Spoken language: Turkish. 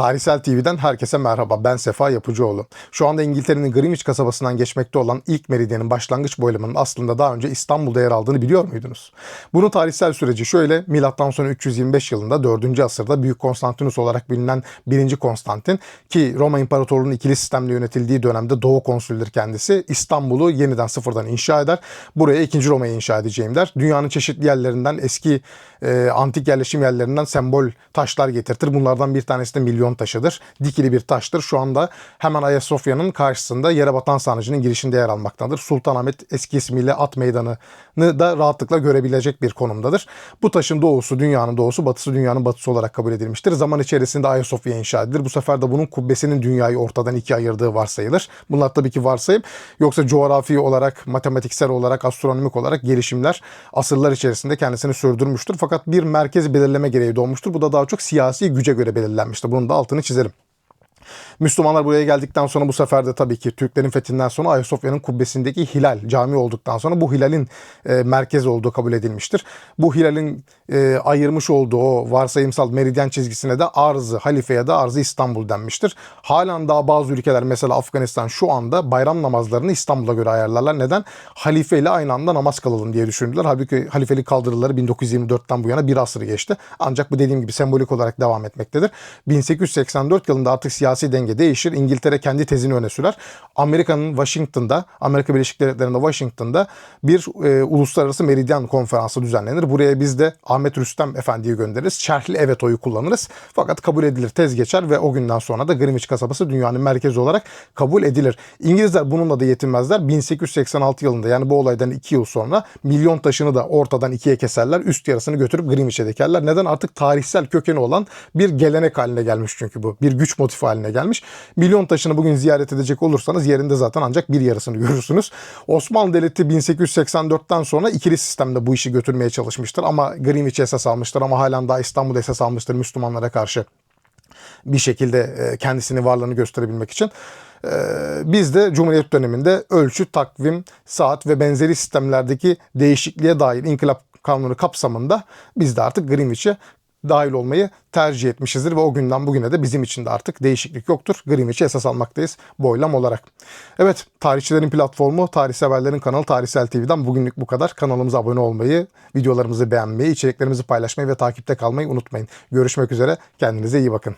Tarihsel TV'den herkese merhaba. Ben Sefa Yapıcıoğlu. Şu anda İngiltere'nin Greenwich kasabasından geçmekte olan ilk meridyenin başlangıç boylamanın aslında daha önce İstanbul'da yer aldığını biliyor muydunuz? Bunun tarihsel süreci şöyle. Milattan sonra 325 yılında 4. asırda Büyük Konstantinus olarak bilinen 1. Konstantin ki Roma İmparatorluğu'nun ikili sistemle yönetildiği dönemde Doğu konsüldür kendisi. İstanbul'u yeniden sıfırdan inşa eder. Buraya 2. Roma'yı inşa edeceğim der. Dünyanın çeşitli yerlerinden eski e, antik yerleşim yerlerinden sembol taşlar getirtir. Bunlardan bir tanesi de milyon taşıdır. Dikili bir taştır. Şu anda hemen Ayasofya'nın karşısında yere batan sarnıcının girişinde yer almaktadır. Sultanahmet eski ismiyle At Meydanı'nı da rahatlıkla görebilecek bir konumdadır. Bu taşın doğusu dünyanın doğusu, batısı dünyanın batısı olarak kabul edilmiştir. Zaman içerisinde Ayasofya inşa edilir. Bu sefer de bunun kubbesinin dünyayı ortadan ikiye ayırdığı varsayılır. Bunlar tabii ki varsayım. Yoksa coğrafi olarak, matematiksel olarak, astronomik olarak gelişimler asırlar içerisinde kendisini sürdürmüştür. Fakat bir merkez belirleme gereği doğmuştur. Bu da daha çok siyasi güce göre belirlenmiştir. Bunun altını çizerim. Müslümanlar buraya geldikten sonra bu sefer de tabii ki Türklerin fethinden sonra Ayasofya'nın kubbesindeki hilal cami olduktan sonra bu hilalin e, merkez olduğu kabul edilmiştir. Bu hilalin e, ayırmış olduğu o varsayımsal meridyen çizgisine de arzı halife ya da arzı İstanbul denmiştir. Halen daha bazı ülkeler mesela Afganistan şu anda bayram namazlarını İstanbul'a göre ayarlarlar. Neden? Halife ile aynı anda namaz kılalım diye düşündüler. Halbuki halifelik kaldırıları 1924'ten bu yana bir asır geçti. Ancak bu dediğim gibi sembolik olarak devam etmektedir. 1884 yılında artık siyasi denge değişir. İngiltere kendi tezini öne sürer. Amerika'nın Washington'da, Amerika Birleşik Devletleri'nde Washington'da bir e, uluslararası meridyen konferansı düzenlenir. Buraya biz de Ahmet Rüstem Efendi'yi göndeririz. Şerhli evet oyu kullanırız. Fakat kabul edilir, tez geçer ve o günden sonra da Greenwich kasabası dünyanın merkezi olarak kabul edilir. İngilizler bununla da yetinmezler. 1886 yılında yani bu olaydan 2 yıl sonra milyon taşını da ortadan ikiye keserler. Üst yarısını götürüp Greenwich'e dikerler. Neden? Artık tarihsel kökeni olan bir gelenek haline gelmiş çünkü bu. Bir güç motifi haline gelmiş. Milyon taşını bugün ziyaret edecek olursanız yerinde zaten ancak bir yarısını görürsünüz. Osmanlı Devleti 1884'ten sonra ikili sistemde bu işi götürmeye çalışmıştır ama Greenwich esas almıştır ama halen daha İstanbul esas almıştır Müslümanlara karşı bir şekilde e, kendisini varlığını gösterebilmek için. E, Biz de Cumhuriyet döneminde ölçü, takvim, saat ve benzeri sistemlerdeki değişikliğe dair inkılap kanunu kapsamında biz de artık Greenwich'e dahil olmayı tercih etmişizdir ve o günden bugüne de bizim için de artık değişiklik yoktur. Greenwich'i esas almaktayız boylam olarak. Evet, tarihçilerin platformu, tarih severlerin kanalı Tarihsel TV'den bugünlük bu kadar. Kanalımıza abone olmayı, videolarımızı beğenmeyi, içeriklerimizi paylaşmayı ve takipte kalmayı unutmayın. Görüşmek üzere, kendinize iyi bakın.